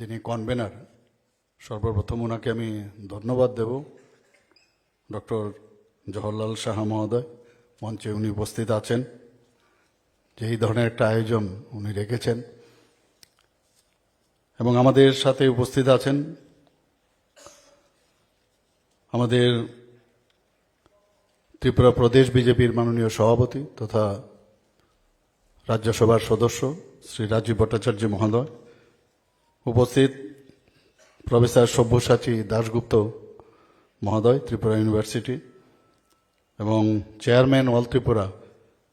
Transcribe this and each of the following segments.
যিনি কনভেনার, সর্বপ্রথম ওনাকে আমি ধন্যবাদ দেব। ডক্টর জওহরলাল সাহা মহোদয়, মঞ্চে উনি উপস্থিত আছেন। যে এই ধরনের একটা আয়োজন উনি রেখেছেন। এবং আমাদের সাথে উপস্থিত আছেন আমাদের ত্রিপুরা প্রদেশ বিজেপির মাননীয় সভাপতি তথা রাজ্যসভার সদস্য শ্রী রাজীব ভট্টাচার্য মহোদয়। উপস্থিত প্রফেসর সব্যসাচী দাশগুপ্ত মহোদয়, ত্রিপুরা ইউনিভার্সিটি এবং চেয়ারম্যান অল ত্রিপুরা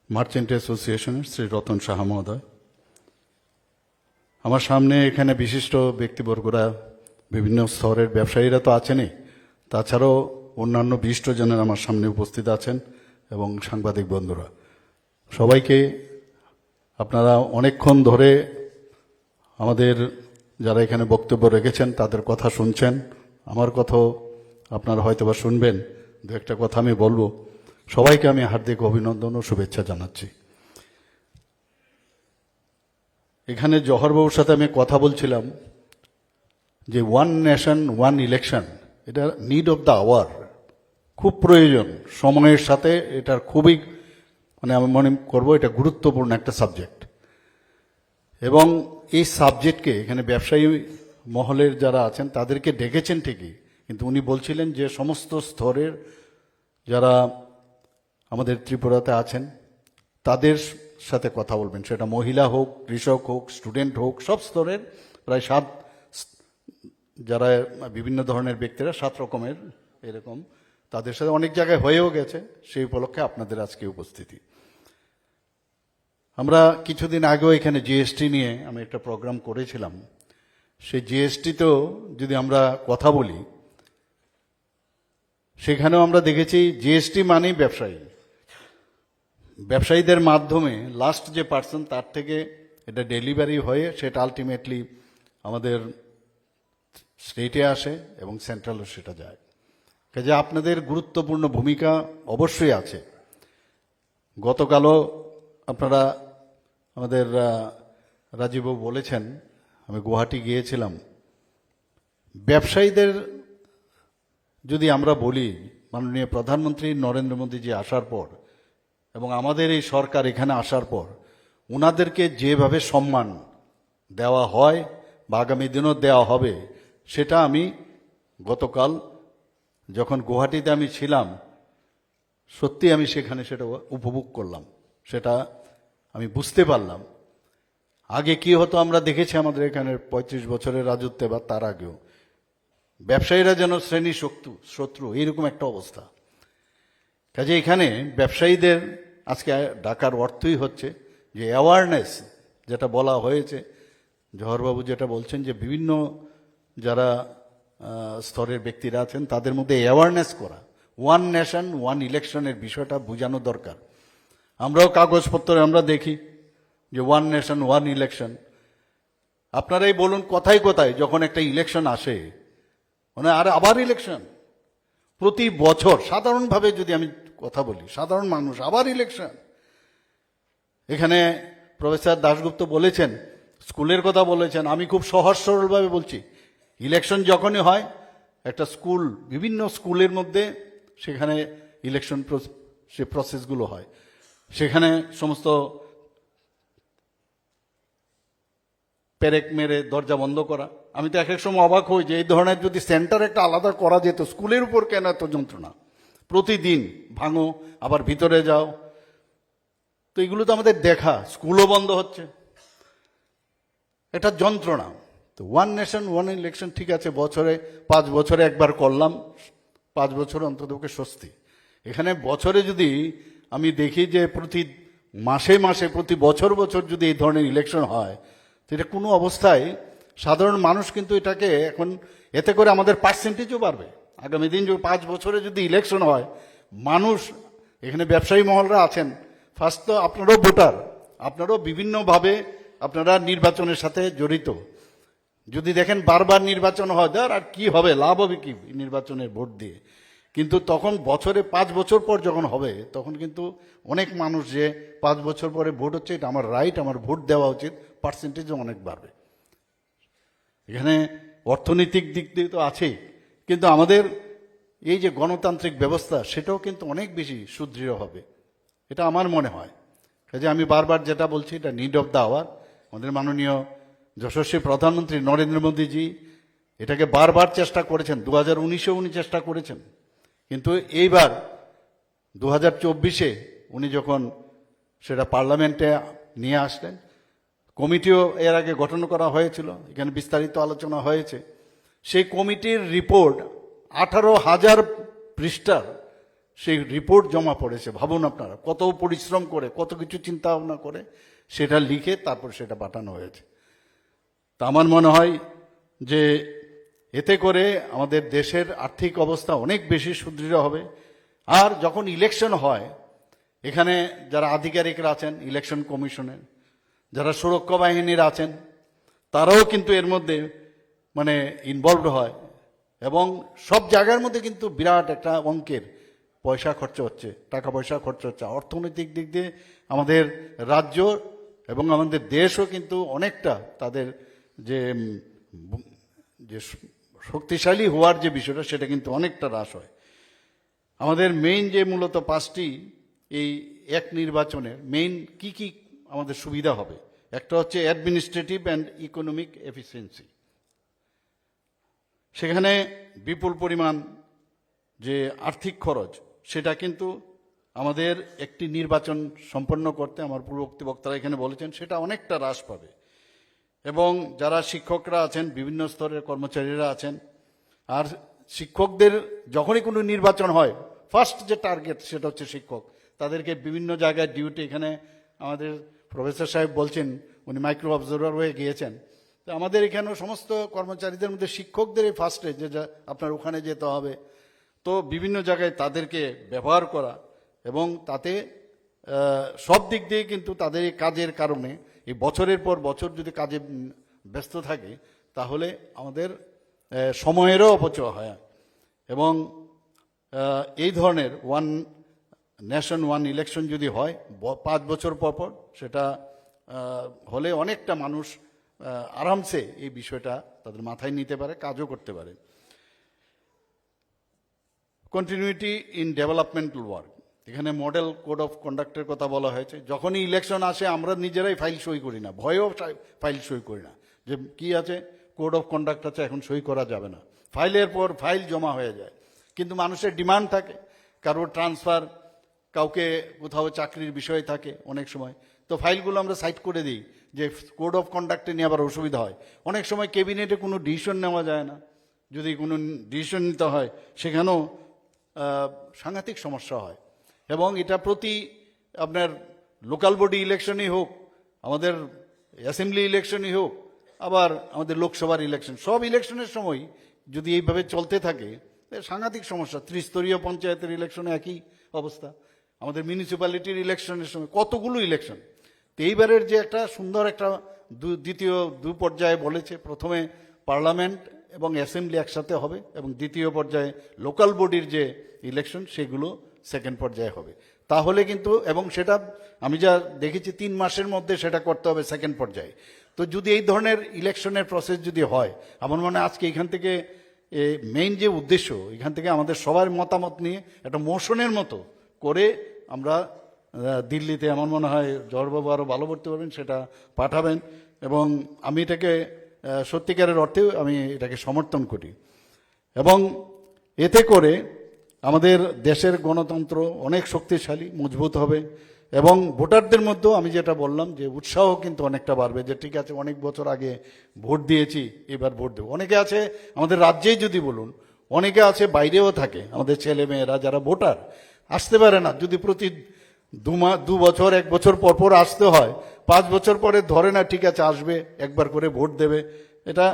মার্চেন্ট অ্যাসোসিয়েশনের শ্রী রতন সাহা মহোদয়। আমার সামনে এখানে বিশিষ্ট ব্যক্তিবর্গরা, বিভিন্ন স্তরের ব্যবসায়ীরা তো আছেনই। তাছাড়াও অন্যান্য বিশিষ্টজনের আমার সামনে উপস্থিত আছেন এবং সাংবাদিক বন্ধুরা। সবাইকে আপনারা অনেকক্ষণ ধরে আমাদের যারা এখানে বক্তব্য রেখেছেন, তাদের কথা শুনছেন। আমার কথাও আপনারা হয়তো বা শুনবেন। দু একটা কথা আমি বলব। সবাইকে আমি হার্দিক অভিনন্দন ও শুভেচ্ছা জানাচ্ছি। এখানে জহরবাবুর সাথে আমি কথা বলছিলাম যে ওয়ান নেশন ওয়ান ইলেকশন এটা নিড অফ দ্য আওয়ার খুব প্রয়োজন। সময়ের সাথে এটার খুবই মানে আমি মনে করব এটা গুরুত্বপূর্ণ একটা সাবজেক্ট এবং এই সাবজেক্টকে, এখানে ব্যবসায়ী মহলের যারা আছেন, তাদেরকে ডেকেছেন ঠিকই। কিন্তু উনি বলছিলেন যে সমস্ত স্তরের যারা আমাদের ত্রিপুরাতে আছেন, তাদের সাথে কথা বলবেন। সেটা মহিলা হোক, কৃষক হোক, স্টুডেন্ট হোক, সব স্তরের প্রায় সাত যারা বিভিন্ন ধরনের ব্যক্তিরা, সাত রকমের এরকম, তাদের সাথে অনেক জায়গায় হয়েও গেছে। সেই উপলক্ষে আপনাদের আজকে উপস্থিতি। আমরা কিছুদিন আগেও এখানে জিএসটি নিয়ে আমি একটা প্রোগ্রাম করেছিলাম। সেই জিএসটিতেও যদি আমরা কথা বলি, সেখানেও আমরা দেখেছি জিএসটি মানেই ব্যবসায়ী। ব্যবসায়ীদের মাধ্যমে লাস্ট যে পার্সন তার থেকে এটা ডেলিভারি হয়ে সেটা আলটিমেটলি আমাদের স্টেটে আসে এবং সেন্ট্রালও সেটা যায়। কাজে আপনাদের গুরুত্বপূর্ণ ভূমিকা অবশ্যই আছে। গতকালও আপনারা আমাদের আহ, রাজীববাবু বলেছেন আমি গুয়াহাটি গিয়েছিলাম। ব্যবসায়ীদের যদি আমরা বলি মাননীয় প্রধানমন্ত্রী নরেন্দ্র মোদীজি আসার পর এবং আমাদের এই সরকার এখানে আসার পর ওনাদেরকে যেভাবে সম্মান দেওয়া হয় বা আগামী দিনও দেওয়া হবে সেটা আমি গতকাল যখন গুয়াহাটিতে আমি ছিলাম সত্যি আমি সেখানে সেটা উপভোগ করলাম। সেটা আমি বুঝতে পারলাম। আগে কি হতো আমরা দেখেছি আমাদের এখানে পঁয়ত্রিশ বছরের রাজত্বে বা তার আগেও। ব্যবসায়ীরা যেন শ্রেণি শত্রু শত্রু, এইরকম একটা অবস্থা। কাজে এখানে ব্যবসায়ীদের আজকে ডাকার অর্থই হচ্ছে যে অ্যাওয়ারনেস যেটা বলা হয়েছে, জহরবাবু যেটা বলছেন যে বিভিন্ন যারা স্তরের ব্যক্তিরা আছেন, তাদের মধ্যে অ্যাওয়ারনেস করা। ওয়ান নেশন ওয়ান ইলেকশনের বিষয়টা বোঝানো দরকার। আমরাও কাগজপত্রে আমরা দেখি যে ওয়ান নেশন ওয়ান ইলেকশন আপনারাই বলুন কোথায় কোথায় যখন একটা ইলেকশন আসে মানে আর আবার ইলেকশন প্রতি বছর, সাধারণভাবে যদি আমি কথা বলি, সাধারণ মানুষ, আবার ইলেকশন এখানে প্রফেসর দাশগুপ্ত বলেছেন, স্কুলের কথা বলেছেন, আমি খুব সহজ সরলভাবে বলছি ইলেকশন যখনই হয়, একটা স্কুল, বিভিন্ন স্কুলের মধ্যে সেখানে ইলেকশন সে প্রসেসগুলো হয়। সেখানে সমস্ত পেরেক মেরে দরজা বন্ধ করা। আমি তো এক এক সময় অবাক হই যে এই ধরনের যদি সেন্টার একটা আলাদা করা যেত, স্কুলের উপর কেন এত যন্ত্রণা? প্রতিদিন ভাঙো, আবার ভিতরে যাও। তো এগুলো তো আমাদের দেখা, স্কুলও বন্ধ হচ্ছে। এটা যন্ত্রণা। তো ওয়ান নেশন ওয়ান ইলেকশন ঠিক আছে, বছরে, পাঁচ বছরে একবার করলাম। পাঁচ বছর অন্ততকে স্বস্তি। এখানে বছরে যদি আমি দেখি যে প্রতি মাসে মাসে, প্রতি বছর বছর যদি এই ধরনের ইলেকশন হয়, তো এটা কোনো অবস্থায় সাধারণ মানুষ কিন্তু এটাকে এখন এতে করে আমাদের পার্সেন্টেজও বাড়বে। আগামী দিন যদি পাঁচ বছরে যদি ইলেকশন হয়, মানুষ, এখানে ব্যবসায়ী মহলরা আছেন ফার্স্ট তো আপনারাও ভোটার, আপনারাও বিভিন্নভাবে আপনারা নির্বাচনের সাথে জড়িত। যদি দেখেন বারবার নির্বাচন হয় আর কি হবে, লাভ হবে কি নির্বাচনের ভোট দিয়ে? কিন্তু তখন বছরে পাঁচ বছর পর যখন হবে, তখন কিন্তু অনেক মানুষ যে পাঁচ বছর পরে ভোট হচ্ছে, এটা আমার রাইট আমার ভোট দেওয়া উচিত পার্সেন্টেজও অনেক বাড়বে। এখানে অর্থনৈতিক দিক দিয়ে তো আছেই, কিন্তু আমাদের এই যে গণতান্ত্রিক ব্যবস্থা, সেটাও কিন্তু অনেক বেশি সুদৃঢ় হবে। এটা আমার মনে হয়। কাজে আমি বারবার যেটা বলছি, এটা নিড অফ দ্য আওয়ার আমাদের মাননীয় যশস্বী প্রধানমন্ত্রী নরেন্দ্র মোদীজি এটাকে বারবার চেষ্টা করেছেন, দু হাজার উনিশেও উনি চেষ্টা করেছেন। কিন্তু এইবার দু হাজার চব্বিশে উনি যখন সেটা পার্লামেন্টে নিয়ে আসলেন, কমিটিও এর আগে গঠন করা হয়েছিল, এখানে বিস্তারিত আলোচনা হয়েছে। সেই কমিটির রিপোর্ট, আঠারো হাজার পৃষ্ঠার সেই রিপোর্ট জমা পড়েছে, ভাবুন আপনারা, কত পরিশ্রম করে, কত কিছু চিন্তা ভাবনা করে সেটা লিখে তারপর সেটা পাঠানো হয়েছে। তা আমার মনে হয় যে এতে করে আমাদের দেশের আর্থিক অবস্থা অনেক বেশি সুদৃঢ় হবে। আর যখন ইলেকশন হয়, এখানে যারা আধিকারিকরা আছেন ইলেকশন কমিশনের যারা সুরক্ষা বাহিনীর আছেন, তারাও কিন্তু এর মধ্যে মানে ইনভলভড হয় এবং সব জায়গার মধ্যে কিন্তু বিরাট একটা অঙ্কের পয়সা খরচ হচ্ছে, টাকা পয়সা খরচ হচ্ছে। অর্থনৈতিক দিক দিয়ে আমাদের রাজ্য এবং আমাদের দেশও কিন্তু অনেকটা তাদের যে যে শক্তিশালী হওয়ার যে বিষয়টা, সেটা কিন্তু অনেকটা হ্রাস হয়। আমাদের মেইন যে মূলত পাঁচটি এই এক নির্বাচনের মেইন কি কি আমাদের সুবিধা হবে? একটা হচ্ছে অ্যাডমিনিস্ট্রেটিভ অ্যান্ড ইকোনমিক এফিসিয়েন্সি সেখানে বিপুল পরিমাণ যে আর্থিক খরচ, সেটা কিন্তু আমাদের একটি নির্বাচন সম্পন্ন করতে আমার পূর্ববর্তী বক্তারা এখানে বলেছেন, সেটা অনেকটা হ্রাস পাবে। এবং যারা শিক্ষকরা আছেন, বিভিন্ন স্তরের কর্মচারীরা আছেন, আর শিক্ষকদের যখনই কোনো নির্বাচন হয় ফার্স্ট যে টার্গেট সেটা হচ্ছে শিক্ষক। তাদেরকে বিভিন্ন জায়গায় ডিউটি এখানে আমাদের প্রফেসর সাহেব বলছেন, উনি মাইক্রো অবজারভার হয়ে গিয়েছেন। তো আমাদের এখানেও সমস্ত কর্মচারীদের মধ্যে শিক্ষকদের এই ফার্স্টে যে আপনার ওখানে যেতে হবে। তো বিভিন্ন জায়গায় তাদেরকে ব্যবহার করা এবং তাতে সব দিক দিয়ে কিন্তু তাদের কাজের কারণে এই বছরের পর বছর যদি কাজে ব্যস্ত থাকে, তাহলে আমাদের সময়েরও অপচয় হয়। এবং এই ধরনের ওয়ান ন্যাশন ওয়ান ইলেকশন যদি হয় পাঁচ বছর পর পর সেটা হলে অনেকটা মানুষ আরামসে এই বিষয়টা তাদের মাথায় নিতে পারে, কাজও করতে পারে। কন্টিনিউটি ইন ডেভেলপমেন্টাল ওয়ার্ক এখানে মডেল কোড অফ কন্ডাক্টের কথা বলা হয়েছে। যখনই ইলেকশন আসে, আমরা নিজেরাই ফাইল সই করি না। ভয়েও ফাইল সই করি না। যে কি আছে? কোড অফ কন্ডাক্ট আছে, এখন সই করা যাবে না। ফাইলের পর ফাইল জমা হয়ে যায়। কিন্তু মানুষের ডিমান্ড থাকে। কারোর ট্রান্সফার কাউকে কোথাও চাকরির বিষয় থাকে অনেক সময়। তো ফাইলগুলো আমরা সাইড করে দিই যে কোড অফ কন্ডাক্টে নিয়ে আবার অসুবিধা হয়। অনেক সময় ক্যাবিনেটে কোনো ডিসিশন নেওয়া যায় না। যদি কোনো ডিসিশন নিতে হয়, সেখানেও সাংঘাতিক সমস্যা হয়। এবং এটা প্রতি আপনার লোকাল বডি ইলেকশনই হোক, আমাদের অ্যাসেম্বলি ইলেকশনই হোক, আবার আমাদের লোকসভার ইলেকশন, সব ইলেকশনের সময় যদি এইভাবে চলতে থাকে সাংঘাতিক সমস্যা। ত্রিস্তরীয় পঞ্চায়েতের ইলেকশনে একই অবস্থা, আমাদের মিউনিসিপ্যালিটির ইলেকশনের সময় কতগুলো ইলেকশন। তো এইবারের যে একটা সুন্দর একটা দু- দ্বিতীয় দু পর্যায়ে বলেছে, প্রথমে পার্লামেন্ট এবং অ্যাসেম্বলি একসাথে হবে এবং দ্বিতীয় পর্যায়ে লোকাল বডির যে ইলেকশন, সেগুলো সেকেন্ড পর্যায়ে হবে। তাহলে কিন্তু, এবং সেটা আমি যা দেখেছি, তিন মাসের মধ্যে সেটা করতে হবে সেকেন্ড পর্যায়ে। তো যদি এই ধরনের ইলেকশনের প্রসেস যদি হয়, আমার মনে আজকে এখান থেকে মেইন যে উদ্দেশ্য, এখান থেকে আমাদের সবার মতামত নিয়ে একটা মোশনের মতো করে আমরা দিল্লিতে আমার মনে হয় জহরবাবু আরও ভালো করতে পারবেন সেটা পাঠাবেন। এবং আমি এটাকে সত্যিকারের অর্থেও আমি এটাকে সমর্থন করি। এবং এতে করে আমাদের দেশের গণতন্ত্র অনেক শক্তিশালী, মজবুত হবে এবং ভোটারদের মধ্যেও আমি যেটা বললাম যে উৎসাহ কিন্তু অনেকটা বাড়বে যে ঠিক আছে, অনেক বছর আগে ভোট দিয়েছি, এবার ভোট দেবো। অনেকে আছে, আমাদের রাজ্যেই যদি বলুন, অনেকে আছে বাইরেও থাকে, আমাদের ছেলে মেয়েরা যারা ভোটার, আসতে পারে না। যদি প্রতি দু দু বছর, এক বছর পর পর আসতে হয়, পাঁচ বছর পরে ধরে না, ঠিক আছে, আসবে, একবার করে ভোট দেবে। এটা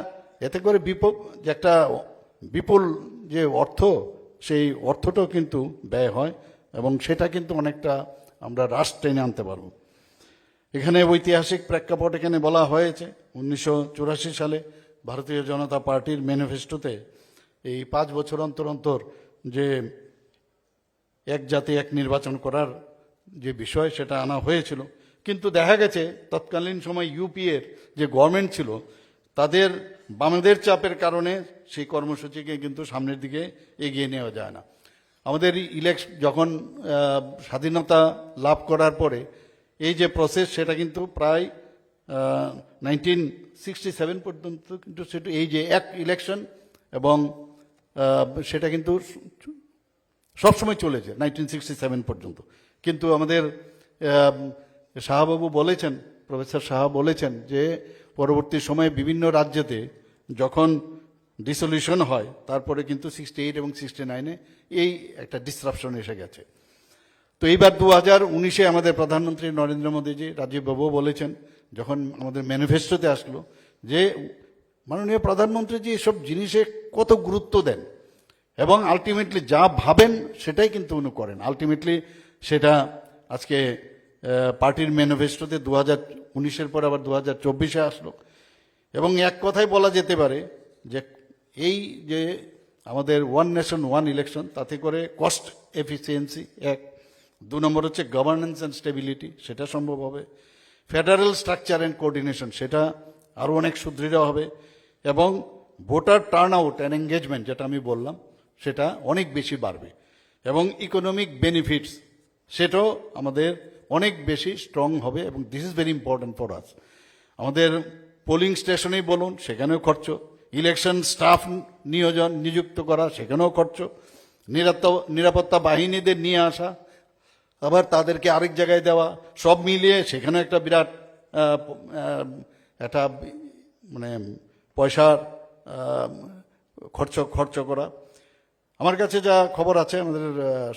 এতে করে বিপ, যে একটা বিপুল যে অর্থ সেই অর্থটাও কিন্তু ব্যয় হয় এবং সেটা কিন্তু অনেকটা আমরা হ্রাস টেনে আনতে পারব। এখানে ঐতিহাসিক প্রেক্ষাপট এখানে বলা হয়েছে, উনিশশো চুরাশি সালে ভারতীয় জনতা পার্টির ম্যানিফেস্টোতে এই পাঁচ বছর অন্তর অন্তর যে এক জাতি এক নির্বাচন করার যে বিষয় সেটা আনা হয়েছিল। কিন্তু দেখা গেছে তৎকালীন সময় ইউপিএর যে গভর্নমেন্ট ছিল তাদের বামেদের চাপের কারণে সেই কর্মসূচিকে কিন্তু সামনের দিকে এগিয়ে নেওয়া যায় না। আমাদের ইলেকশন যখন স্বাধীনতা লাভ করার পরে এই যে প্রসেস সেটা কিন্তু প্রায় নাইনটিন সিক্সটি সেভেন পর্যন্ত কিন্তু সেটা, এই যে এক ইলেকশন এবং সেটা কিন্তু সবসময় চলেছে নাইনটিন সিক্সটি সেভেন পর্যন্ত। কিন্তু আমাদের শাহবাবু বলেছেন, প্রফেসর শাহ বলেছেন যে পরবর্তী সময়ে বিভিন্ন রাজ্যতে যখন ডিসলিউশন হয়, তারপরে কিন্তু সিক্সটি এইট এবং সিক্সটি নাইনে এই একটা ডিসরাপশন এসে গেছে। তো এইবার দু হাজার উনিশে আমাদের প্রধানমন্ত্রী নরেন্দ্র মোদীজি, রাজীব বাবুও বলেছেন, যখন আমাদের ম্যানিফেস্টোতে আসলো, যে মাননীয় প্রধানমন্ত্রীজি এসব জিনিসে কত গুরুত্ব দেন এবং আলটিমেটলি যা ভাবেন সেটাই কিন্তু উনি করেন। আলটিমেটলি সেটা আজকে পার্টির ম্যানিফেস্টোতে দু হাজার উনিশের পর আবার দু হাজার চব্বিশে আসলো। এবং এক কথায় বলা যেতে পারে যে এই যে আমাদের ওয়ান নেশন, ওয়ান ইলেকশন, তাতে করে কস্ট এফিসিয়েন্সি এক। দু নম্বর হচ্ছে গভর্নেন্স অ্যান্ড স্টেবিলিটি সেটা সম্ভব হবে। ফেডারেল স্ট্রাকচার অ্যান্ড কোঅর্ডিনেশন সেটা আরও অনেক সুদৃঢ় হবে। এবং voter turnout and engagement যেটা আমি বললাম, সেটা অনেক বেশি বাড়বে। এবং ইকোনমিক বেনিফিটস সেটাও আমাদের অনেক বেশি স্ট্রং হবে এবং this is very important for us আমাদের পোলিং স্টেশনেই বলুন, সেখানেও খরচ। ইলেকশন স্টাফ নিয়োজন, নিযুক্ত করা, সেখানেও খরচ। নিরাপত্তা নিরাপত্তা বাহিনীদের নিয়ে আসা, আবার তাদেরকে আরেক জায়গায় দেওয়া, সব মিলিয়ে সেখানে একটা বিরাট একটা মানে পয়সার খরচ খরচ করা। আমার কাছে যা খবর আছে, আমাদের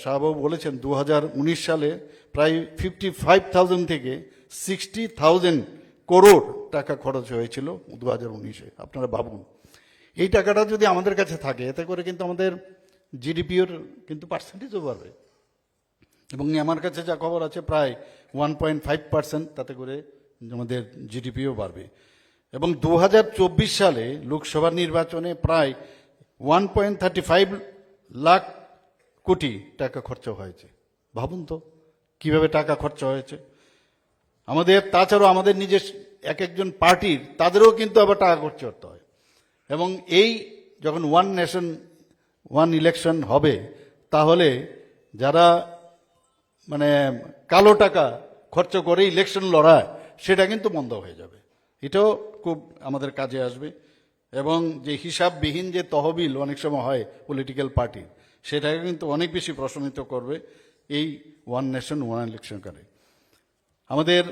শাহবাবু বলেছেন দু হাজার উনিশ সালে প্রায় ফিফটি ফাইভ থাউজেন্ড থেকে সিক্সটি থাউজেন্ড করোড় টাকা খরচ হয়েছিল দু হাজার উনিশে। আপনারা ভাবুন, এই টাকাটা যদি আমাদের কাছে থাকে, এতে করে কিন্তু আমাদের জিডিপিওর কিন্তু পার্সেন্টেজও বাড়বে। এবং আমার কাছে যা খবর আছে, প্রায় ওয়ান পয়েন্ট ফাইভ পার্সেন্ট তাতে করে আমাদের জিডিপিও বাড়বে। এবং দু হাজার চব্বিশ সালে লোকসভা নির্বাচনে প্রায় one point thirty five lakh কোটি টাকা খরচ হয়েছে। ভাবুন তো, কীভাবে টাকা খরচ হয়েছে? আমাদের, তাছাড়াও আমাদের নিজের এক একজন পার্টির, তাদেরও কিন্তু আবার টাকা খরচ করতে হয়। এবং এই যখন ওয়ান নেশন ওয়ান ইলেকশন হবে, তাহলে যারা মানে কালো টাকা খরচ করে ইলেকশন লড়ায়, সেটা কিন্তু বন্ধ হয়ে যাবে। এটাও খুব আমাদের কাজে আসবে। এবং যে হিসাববিহীন যে তহবিল অনেক সময় হয় পলিটিক্যাল পার্টি সেটাকে কিন্তু অনেক বেশি প্রশমিত করবে এই ওয়ান নেশন ওয়ান ইলেকশন করে। আমাদের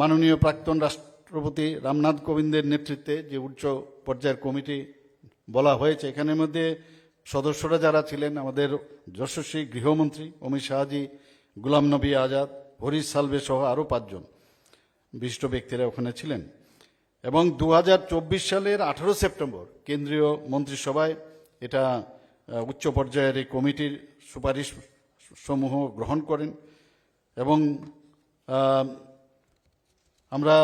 মাননীয় প্রাক্তন রাষ্ট্রপতি রামনাথ কোবিন্দের নেতৃত্বে যে উচ্চ পর্যায়ের কমিটি বলা হয়েছে, এখানের মধ্যে সদস্যরা যারা ছিলেন, আমাদের যশস্বী গৃহমন্ত্রী অমিত শাহজি, গুলাম নবী আজাদ, হরিশ সালভে সহ আরও পাঁচজন বিশিষ্ট ব্যক্তিরা ওখানে ছিলেন। এবং দু হাজার চব্বিশ সালের আঠারো সেপ্টেম্বর কেন্দ্রীয় মন্ত্রিসভায় এটা উচ্চ পর্যায়ের এই কমিটির সুপারিশ সমূহ গ্রহণ করেন এবং আমরা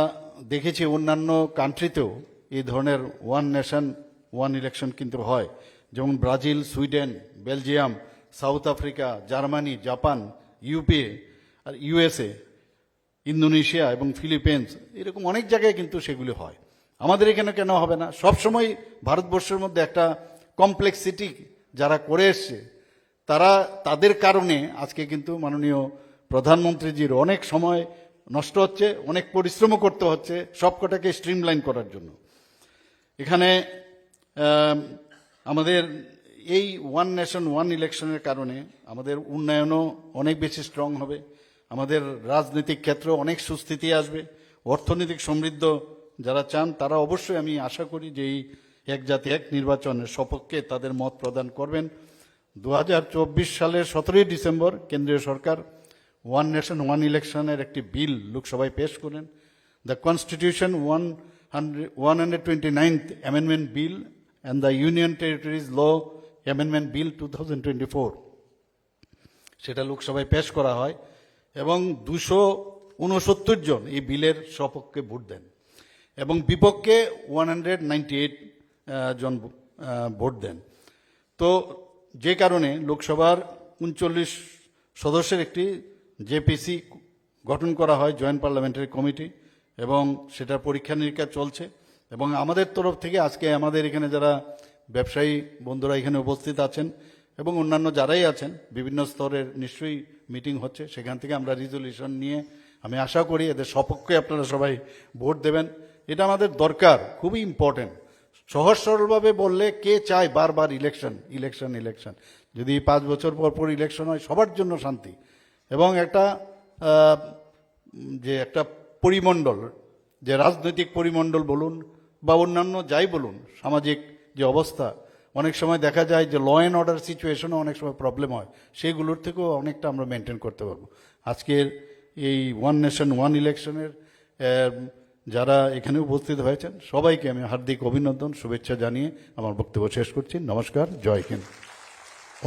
দেখেছি অন্যান্য কান্ট্রিতেও এই ধরনের ওয়ান নেশন, ওয়ান ইলেকশন কিন্তু হয়। যেমন Brazil, Sweden, Belgium, South Africa, Germany, Japan UPA আর ইউএসএ ইন্দোনেশিয়া এবং ফিলিপিন্স, এরকম অনেক জায়গায় কিন্তু সেগুলি হয়। আমাদের এখানে কেন হবে না? সবসময় ভারতবর্ষের মধ্যে একটা কমপ্লেক্সিটি যারা করে এসছে, তারা তাদের কারণে আজকে কিন্তু মাননীয় প্রধানমন্ত্রীজির অনেক সময় নষ্ট হচ্ছে, অনেক পরিশ্রমও করতে হচ্ছে সবকটাকে স্ট্রিমলাইন করার জন্য। এখানে আমাদের এই ওয়ান নেশন ওয়ান ইলেকশনের কারণে আমাদের উন্নয়নও অনেক বেশি স্ট্রং হবে। আমাদের রাজনৈতিক ক্ষেত্রে অনেক সুস্থিতি আসবে, অর্থনৈতিক সমৃদ্ধ যারা চান তারা অবশ্যই আমি আশা করি যে এই এক জাতি এক নির্বাচনের সপক্ষে তাদের মত প্রদান করবেন। দু হাজার চব্বিশ সালের সতেরোই ডিসেম্বর কেন্দ্রীয় সরকার ওয়ান নেশন, ওয়ান ইলেকশনের একটি বিল লোকসভায় পেশ করেন the constitution one hundred one hundred twenty amendment bill and the union territories law amendment bill two thousand twenty four. সেটা লোকসভায় পেশ করা হয়। এবং দুশো উনসত্তর জন এই বিলের সপক্ষে ভোট দেন এবং বিপক্ষে ওয়ান হান্ড্রেড নাইনটি এইট জন ভোট দেন। তো যে কারণে লোকসভার উনচল্লিশ সদস্যের একটি জেপিসি গঠন করা হয়, জয়েন্ট পার্লামেন্টারি কমিটি, এবং সেটার পরীক্ষা নিরীক্ষা চলছে। এবং আমাদের তরফ থেকে আজকে আমাদের এখানে যারা ব্যবসায়ী বন্ধুরা এখানে উপস্থিত আছেন এবং অন্যান্য যারাই আছেন, বিভিন্ন স্তরের নিশ্চয়ই মিটিং হচ্ছে, সেখান থেকে আমরা রিজলিউশন নিয়ে আমি আশা করি এদের সপক্ষে আপনারা সবাই ভোট দেবেন। এটা আমাদের দরকার, খুবই ইম্পর্টেন্ট সহজ সরলভাবে বললে কে চায় বারবার ইলেকশন ইলেকশন ইলেকশন যদি পাঁচ বছর পর পর ইলেকশন হয়, সবার জন্য শান্তি। এবং একটা যে একটা পরিমণ্ডল, যে রাজনৈতিক পরিমণ্ডল বলুন বা অন্যান্য যাই বলুন, সামাজিক যে অবস্থা অনেক সময় দেখা যায় যে ল অ্যান্ড অর্ডার সিচুয়েশনও অনেক সময় প্রবলেম হয়। সেগুলোর থেকেও অনেকটা আমরা মেনটেন করতে পারব। আজকের এই ওয়ান নেশন ওয়ান ইলেকশনের যারা এখানে উপস্থিত হয়েছেন, সবাইকে আমি হার্দিক অভিনন্দন, শুভেচ্ছা জানিয়ে আমার বক্তব্য শেষ করছি। নমস্কার, জয় হিন্দ।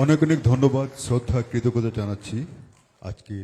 অনেক অনেক ধন্যবাদ, শ্রদ্ধা, কৃতজ্ঞতা জানাচ্ছি। আজকে